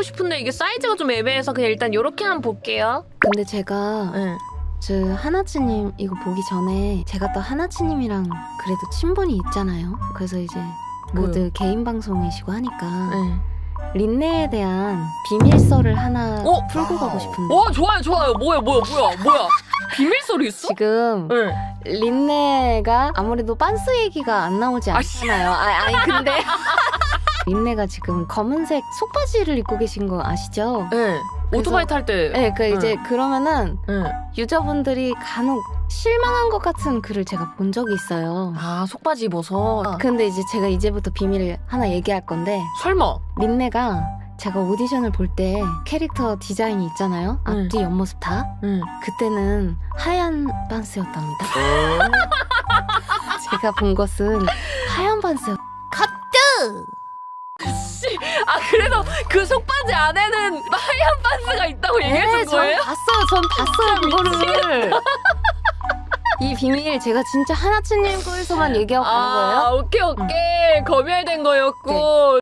하고 싶은데 이게 사이즈가 좀 애매해서 그냥 일단 이렇게 한번 볼게요. 근데 제가 응. 저 하나치님 이거 보기 전에 제가 또 하나치님이랑 그래도 친분이 있잖아요. 그래서 이제 모두 개인 방송이시고 하니까 응. 린네에 대한 비밀설을 하나 어? 풀고 가고 싶은데 오 좋아요 좋아요. 뭐야 뭐야 뭐야 뭐야. 비밀 소리 있어? 지금 응. 린네가 아무래도 빤스 얘기가 안 나오지 아, 씨. 않잖아요. 아, 아니 근데 린네가 지금 검은색 속바지를 입고 계신 거 아시죠? 응. 오토바이 탈 때. 네, 그 이제 그러면은 응. 유저분들이 간혹 실망한 것 같은 글을 제가 본 적이 있어요. 아 속바지 입어서. 근데 이제 제가 이제부터 비밀을 하나 얘기할 건데 설마. 린네가 제가 오디션을 볼 때 캐릭터 디자인이 있잖아요. 응. 앞뒤 옆모습 다. 응. 그때는 하얀 반스였답니다. 제가 본 것은 하얀 반스였. 씨. 아 그래서 그 속바지 안에는 하얀 반스가 있다고 얘기해 준전 거예요? 봤어요. 전 봤어요 그거를. 이 비밀 제가 진짜 하나치님 거에서만 얘기하고 가는 거예요. 아 오케이 오케이 검열된 거였고